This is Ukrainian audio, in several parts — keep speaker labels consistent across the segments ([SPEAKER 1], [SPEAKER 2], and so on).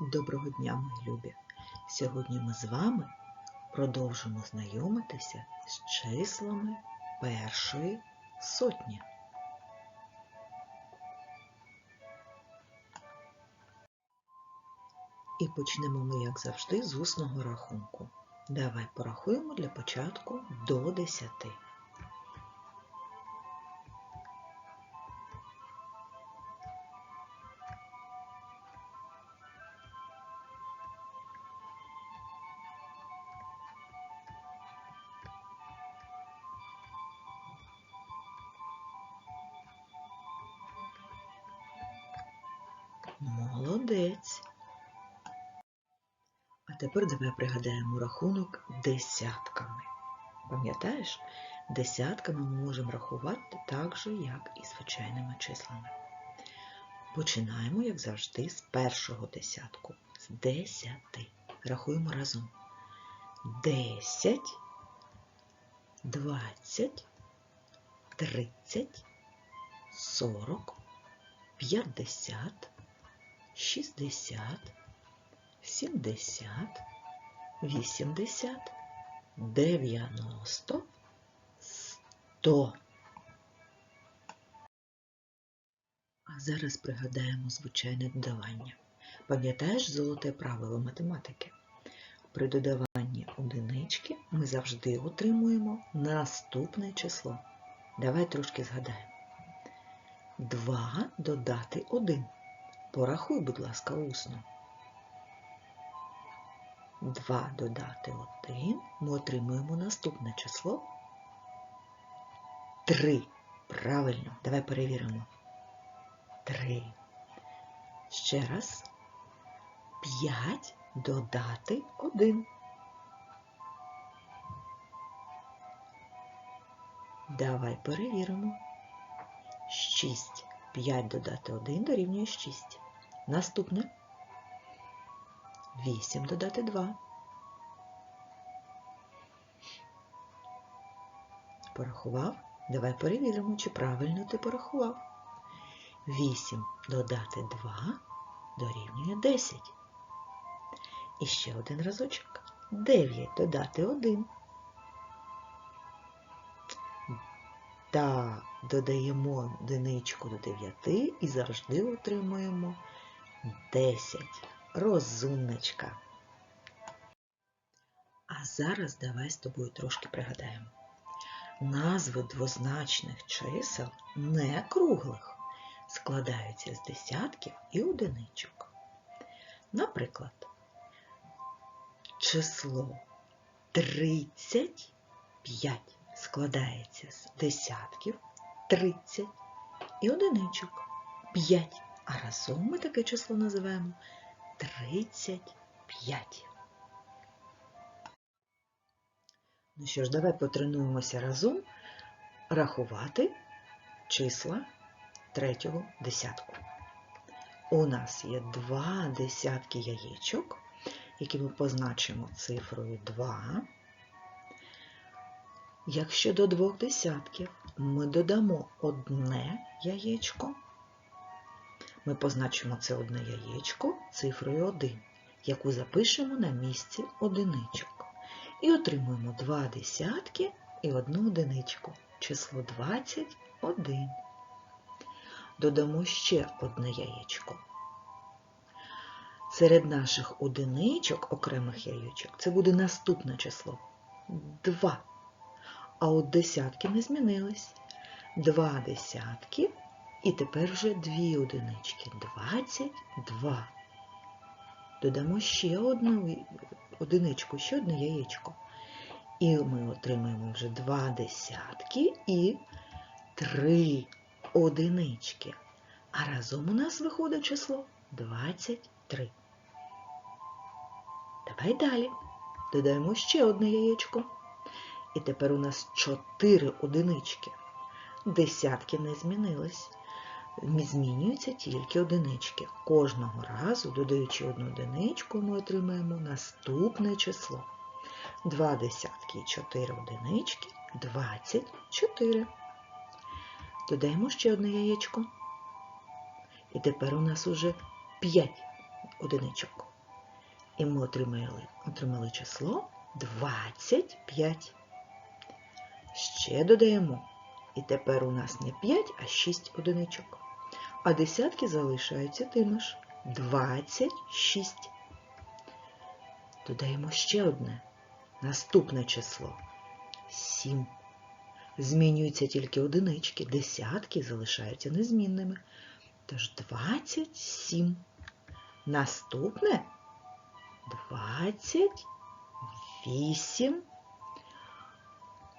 [SPEAKER 1] Доброго дня, мої любі! Сьогодні ми з вами продовжимо знайомитися з числами першої сотні. І почнемо ми, як завжди, з усного рахунку. Давай порахуємо для початку до десяти. Молодець. А тепер давай пригадаємо рахунок десятками. Пам'ятаєш, десятками ми можемо рахувати так же, як і звичайними числами. Починаємо, як завжди, з першого десятку. З десяти. Рахуємо разом. Десять, двадцять, тридцять, сорок, п'ятдесят. 60, 70, 80, 90, 100. А зараз пригадаємо звичайне додавання. Пам'ятаєш золоте правило математики? При додаванні одинички ми завжди отримуємо наступне число. Давай трошки згадаємо. 2 додати 1. Порахуй, будь ласка, усно. 2 додати 1 ми отримуємо наступне число. 3. Правильно, давай перевіримо. 3. Ще раз. 5 додати 1. Давай перевіримо. 6. 5 додати 1 дорівнює 6. Наступне 8 додати 2. Порахував? Давай перевіримо, чи правильно ти порахував. 8 додати 2 дорівнює 10. І ще один разочок. 9 додати 1. Та додаємо одиничку до 9 і завжди отримуємо 10. Розумничка. А зараз давай з тобою трошки пригадаємо. Назви двозначних чисел не круглих складаються з десятків і одиничок. Наприклад, число 35 складається з десятків 30 і одиничок 5. А разом ми таке число називаємо 35. Ну що ж, давай потренуємося разом рахувати числа третього десятку. У нас є два десятки яєчок, які ми позначимо цифрою 2. Якщо до двох десятків ми додамо одне яєчко, ми позначимо це одне яєчко цифрою 1, яку запишемо на місці одиничок. І отримуємо два десятки і одну одиничку. Число 21. Додамо ще одне яєчко. Серед наших одиничок, окремих яєчок, це буде наступне число 2. А от десятки не змінились. Два десятки і тепер вже дві одинички. 22. Додамо ще одну одиничку, ще одне яєчко. І ми отримаємо вже два десятки і три одинички. А разом у нас виходить число 23. Давай далі. Додаємо ще одне яєчко. І тепер у нас 4 одинички. Десятки не змінились. Змінюються тільки одинички. Кожного разу, додаючи одну одиничку, ми отримаємо наступне число. Два десятки і 4 одинички 24. Додаємо ще одне яєчко. І тепер у нас уже 5 одиничок. І ми отримали, отримали число 25. Ще додаємо. І тепер у нас не 5, а 6 одиничок. А десятки залишаються тими ж 26. Додаємо ще одне. Наступне число 7. Змінюються тільки одинички, десятки залишаються незмінними. Тож 27. Наступне 28.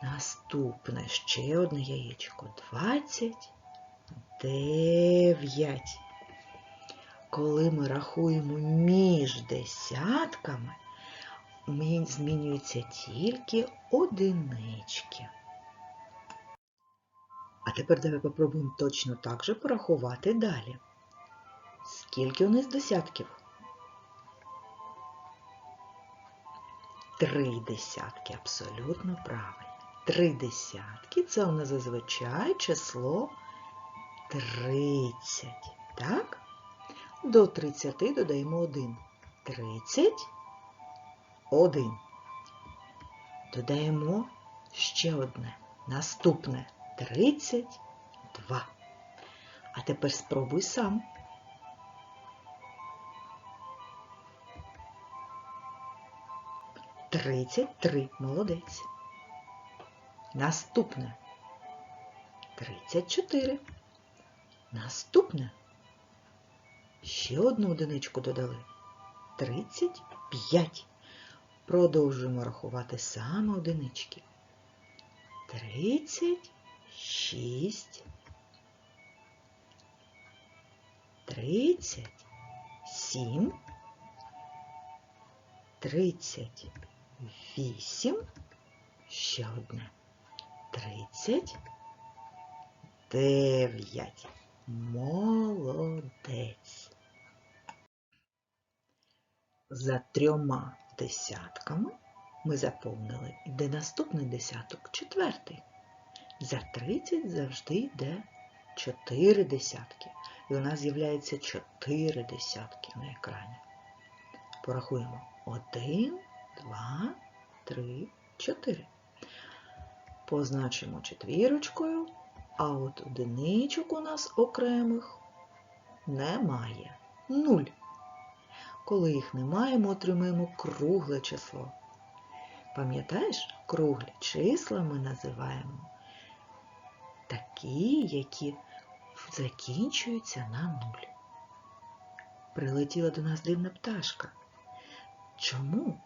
[SPEAKER 1] Наступне ще одне яєчко 29. Коли ми рахуємо між десятками, ми- змінюються тільки одинички. А тепер давай попробуємо точно так же порахувати далі. Скільки у нас десятків? Три десятки, абсолютно правильно. Три десятки це у нас зазвичай число 30. Так? До 30 додаємо 1. 31. Додаємо ще одне. Наступне 32. А тепер спробуй сам. Тридцять три. Молодець. Наступне. Тридцять чотири. Наступне. Ще одну одиничку додали. Тридцять п'ять. Продовжуємо рахувати саме одинички. Тридцять шість. Тридцять сім. Тридцять вісім. Ще одне. Тридцять дев'ять. Молодець. За трьома десятками ми заповнили, йде наступний десяток, четвертий. За 30 завжди йде 4 десятки. І у нас з'являється 4 десятки на екрані. Порахуємо 1, 2, 3, 4. Позначимо четвірочкою, а от одиничок у нас окремих немає. Нуль. Коли їх немає, ми отримаємо кругле число. Пам'ятаєш, круглі числа ми називаємо такі, які закінчуються на нуль. Прилетіла до нас дивна пташка. Чому?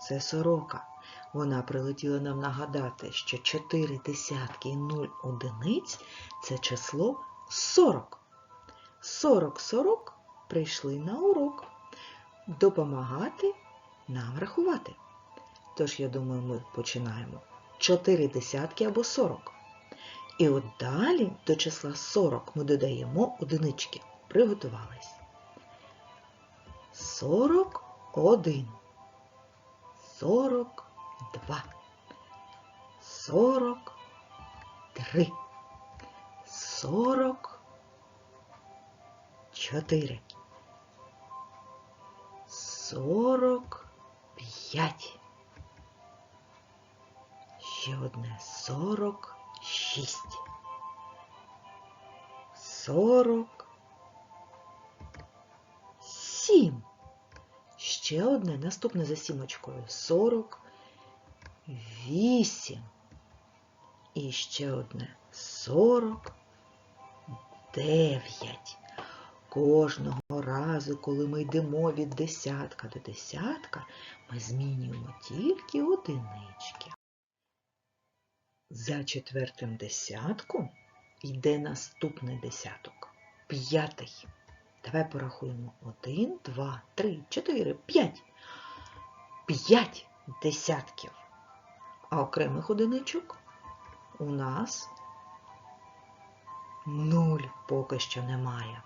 [SPEAKER 1] Це сорока. Вона прилетіла нам нагадати, що 4 десятки і 0 одиниць це число 40. 40-40 прийшли на урок допомагати нам рахувати. Тож, я думаю, ми починаємо 4 десятки або 40. І от далі до числа 40 ми додаємо одинички. Приготувались. 41, 42, 43, 44, 45. Ще одне 46. 47. Ще одне наступне за сімочкою 48. І ще одне 49. Кожного разу, коли ми йдемо від десятка до десятка, ми змінюємо тільки одинички. За четвертим десятком йде наступний десяток. П'ятий. Давай порахуємо. Один, два, три, чотири, п'ять. П'ять десятків. А окремих одиничок у нас нуль поки що немає.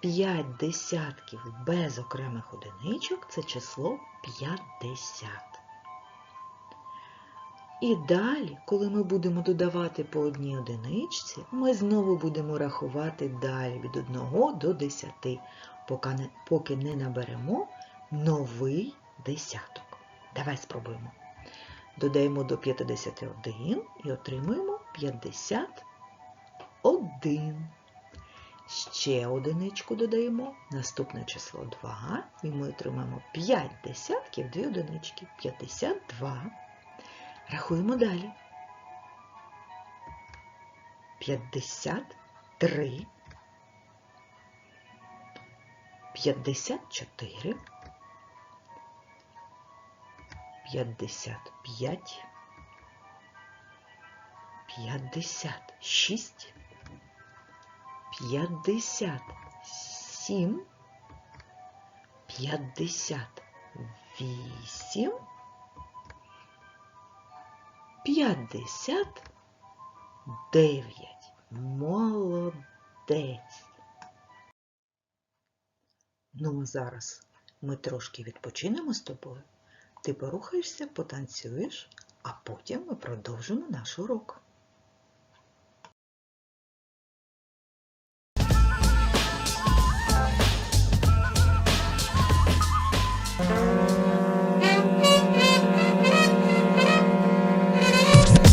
[SPEAKER 1] П'ять десятків без окремих одиничок це число 50. І далі, коли ми будемо додавати по одній одиничці, ми знову будемо рахувати далі від 1 до 10, поки не, поки не наберемо новий десяток. Давай спробуємо. Додаємо до 51 і отримуємо 51. Ще одиничку додаємо, наступне число 2, і ми отримаємо 5 десятків, 2 одинички, 52. Рахуємо далі. 53, 54, 55, 56, 57, 58, 59. Молодець. Ну, а зараз ми трошки відпочинемо з тобою. Ти порухаєшся, потанцюєш, а потім ми продовжимо наш урок.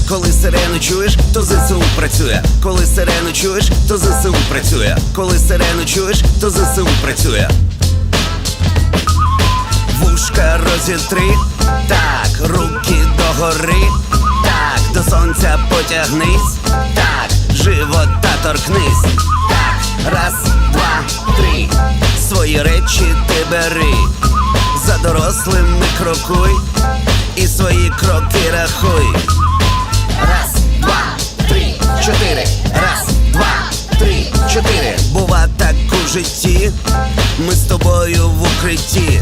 [SPEAKER 2] Коли сирену чуєш, то ЗСУ працює. Коли сирену чуєш, то ЗСУ працює. Коли сирену чуєш, то ЗСУ працює. Вушка розітри, так, руки догори, так, до сонця потягнись, так, живота торкнись, так, раз, два, три, свої речі ти бери, за дорослими крокуй, і свої кроки рахуй. Раз, два, три, чотири. Раз, два, три, чотири. Бува так у житті. Ми з тобою в укритті.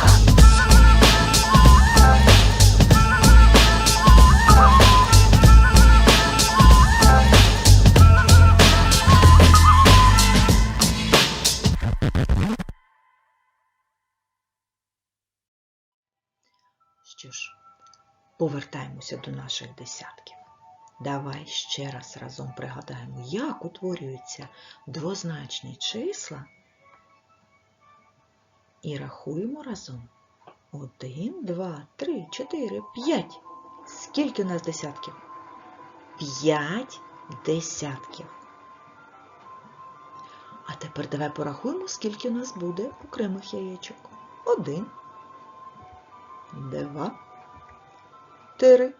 [SPEAKER 1] Повертаємося до наших десятків. Давай ще раз разом пригадаємо, як утворюються двозначні числа. І рахуємо разом. Один, два, три, чотири, п'ять. Скільки у нас десятків? П'ять десятків. А тепер давай порахуємо, скільки у нас буде окремих яєчок. Один, два, три,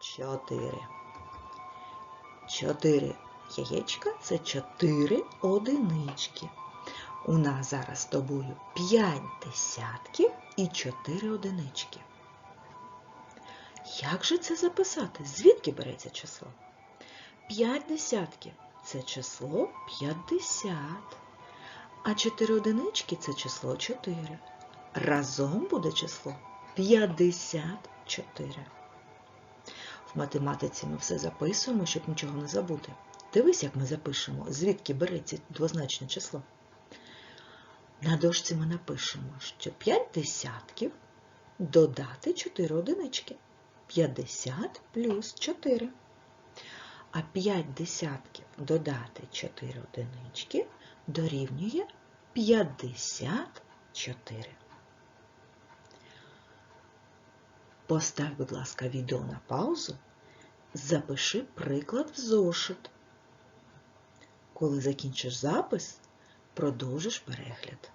[SPEAKER 1] чотири. Чотири яєчка це чотири одинички. У нас зараз з тобою п'ять десятків і чотири одинички. Як же це записати? Звідки береться число? П'ять десятків це число 50. А чотири одинички це число 4. Разом буде число 54. В математиці ми все записуємо, щоб нічого не забути. Дивись, як ми запишемо, звідки береться двозначне число. На дошці ми напишемо, що 5 десятків додати 4 одинички. 50 плюс 4. А 5 десятків додати 4 одинички дорівнює 54. Постав, будь ласка, відео на паузу. Запиши приклад в зошит. Коли закінчиш запис, продовжиш перегляд.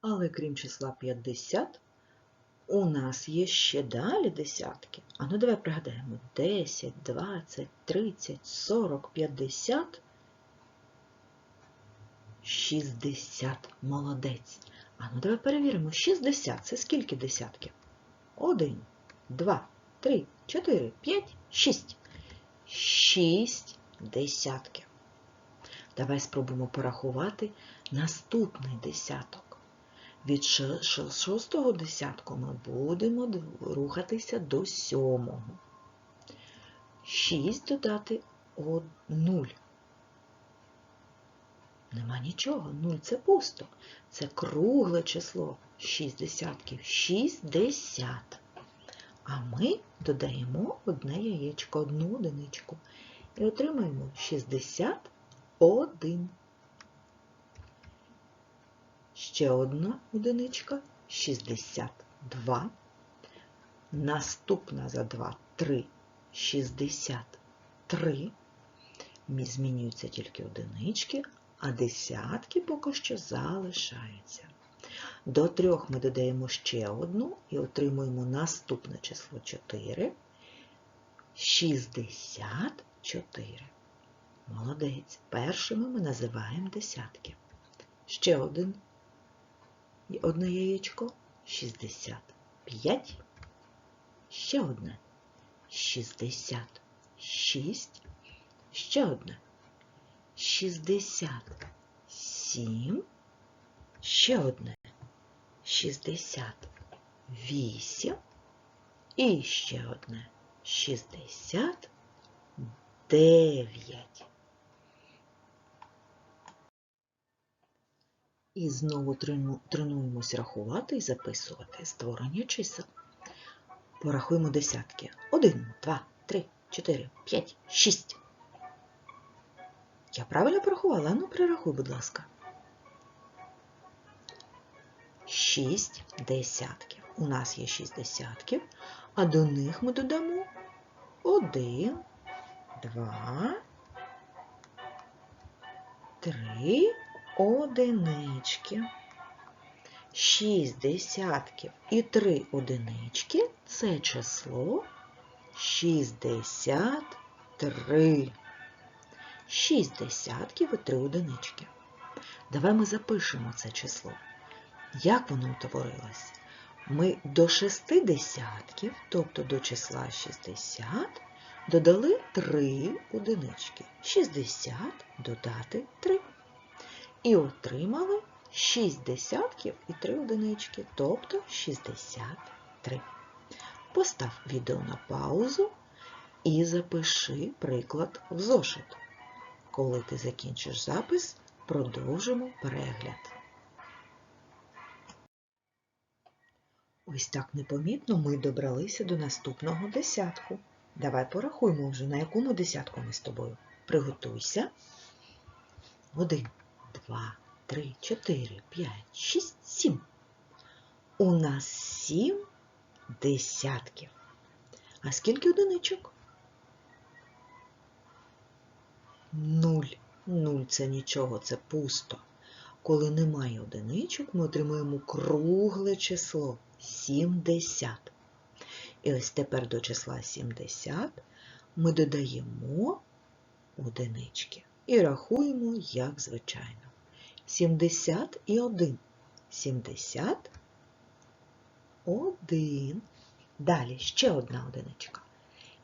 [SPEAKER 1] Але крім числа 50, у нас є ще далі десятки. А ну давай пригадаємо 10, 20, 30, 40, 50, 60. Молодець. А ну давай перевіримо. 60 це скільки десятків? 1, 2, 3, чотири, п'ять, шість. Шість десятків. Давай спробуємо порахувати наступний десяток. Від шостого десятку ми будемо рухатися до сьомого. 6 додати 0. Нема нічого. 0 це пусто. Це кругле число. 6 десятків. 6 десят. А ми додаємо одне яєчко, одну одиничку. І отримаємо 61. Ще одна одиничка 62. Наступна за 2 3 63. Мі- Змінюються тільки одинички, а десятки поки що залишаються. До трьох ми додаємо ще одну і отримуємо наступне число 4. 64. Молодець. Першими ми називаємо десятки. Ще один. Одне яєчко 65. Ще одне 66. Ще одне 67. Ще одне 68. І ще одне 69. І знову трену- тренуємось рахувати і записувати створення чисел. Порахуємо десятки. Один, два, три, чотири, п'ять, шість. Я правильно порахувала? Ну, перерахуй, будь ласка. Шість десятків. У нас є шість десятків, а до них ми додамо один, два, три одинички. Шість десятків і три одинички це число шістдесят три. 6 десятків і 3 одинички. Давай ми запишемо це число. Як воно утворилось? Ми до 6 десятків, тобто до числа 60, додали 3 одинички. 60 додати 3. І отримали 6 десятків і 3 одинички, тобто 63. Постав відео на паузу і запиши приклад в зошит. Коли ти закінчиш запис, продовжимо перегляд. Ось так непомітно ми добралися до наступного десятку. Давай порахуємо вже, на якому десятку ми з тобою. Приготуйся. Один, два, три, чотири, п'ять, шість, сім. У нас сім десятків. А скільки одиничок? Нуль. Нуль це нічого, це пусто. Коли немає одиничок, ми отримуємо кругле число 70. І ось тепер до числа 70 ми додаємо одинички і рахуємо, як звичайно. 70 і 1. 70 1. Далі ще одна одиничка.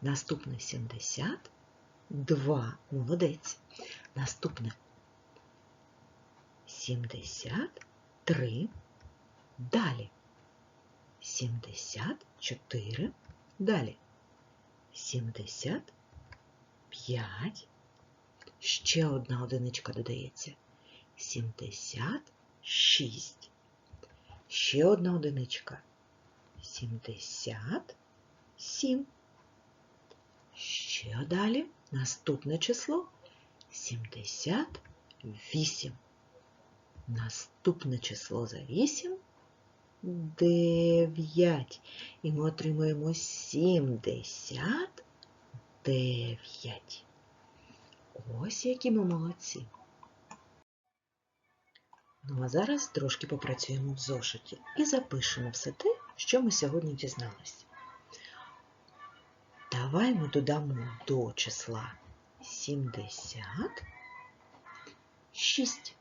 [SPEAKER 1] Наступне 70 2. Молодець. Наступне 73. Далі 74. Далі 75. Ще одна одиничка додається. 76. Ще одна одиничка. 77. Ще далі наступне число 78. Наступне число за 8 9. І ми отримуємо 79. Ось які ми молодці. Ну а зараз трошки попрацюємо в зошиті і запишемо все те, що ми сьогодні дізналися. Давай ми додамо до числа 70 6.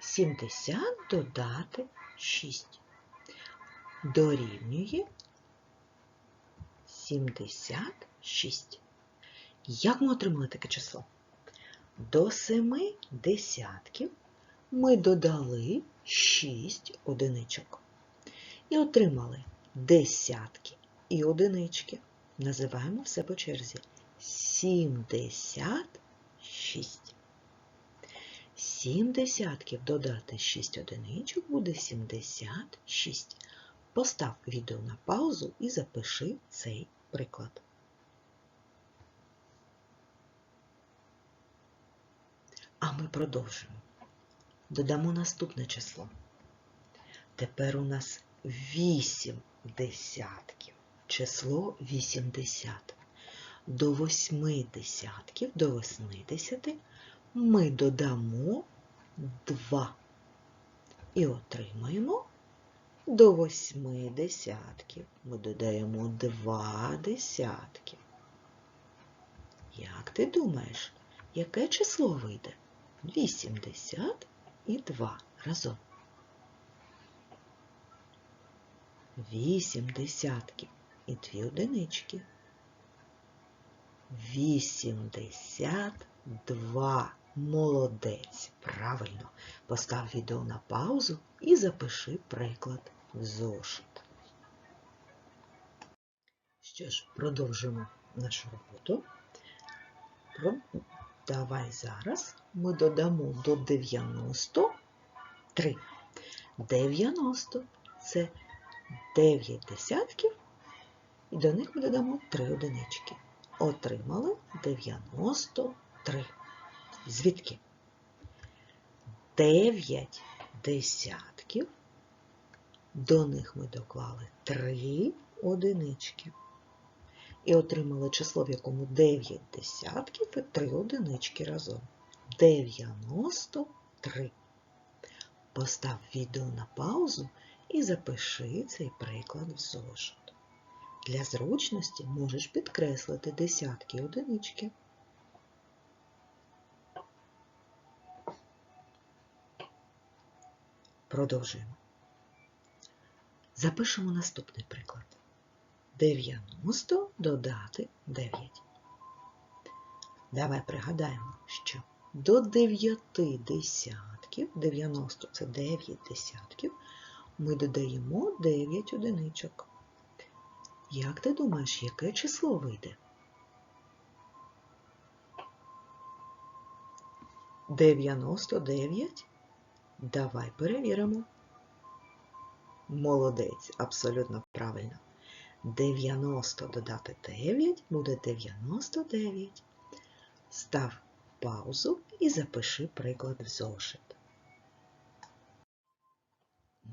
[SPEAKER 1] 70 додати 6. Дорівнює 76. Як ми отримали таке число? До семи десятків ми додали 6 одиничок. І отримали десятки і одинички. Називаємо все по черзі. 76. 7 десятків додати 6 одиничок буде 76. Постав відео на паузу і запиши цей приклад. А ми продовжимо. Додамо наступне число. Тепер у нас 8 десятків. Число 80. До 8 десятків, до 80 ми додамо 2 і отримаємо до 8 десятків. Ми додаємо 2 десятки. Як ти думаєш, яке число вийде? 80 і 2 разом. 8 десятків і 2 одинички. 82. Молодець. Правильно. Постав відео на паузу і запиши приклад в зошит. Що ж, продовжимо нашу роботу. Давай зараз ми додамо до 93. 90 це 9 десятків, і до них ми додамо 3 одинички. Отримали 93. Звідки? 9 десятків. До них ми доклали 3 одинички. І отримали число, в якому 9 десятків і 3 одинички разом. 93. Постав відео на паузу і запиши цей приклад в зошит. Для зручності можеш підкреслити десятки одинички. Продовжуємо. Запишемо наступний приклад. 90 додати 9. Давай пригадаємо, що до 9 десятків, 90 це 9 десятків, ми додаємо 9 одиничок. Як ти думаєш, яке число вийде? 99? Давай перевіримо. Молодець, абсолютно правильно. 90 додати 9 буде 99. Став паузу і запиши приклад в зошит.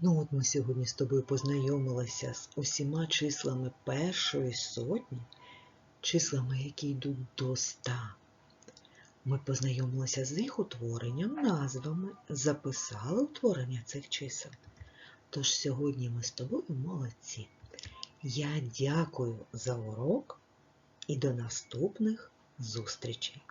[SPEAKER 1] Ну от ми сьогодні з тобою познайомилися з усіма числами першої сотні, числами, які йдуть до 100. Ми познайомилися з їх утворенням, назвами, записали утворення цих чисел. Тож сьогодні ми з тобою молодці. Я дякую за урок і до наступних зустрічей!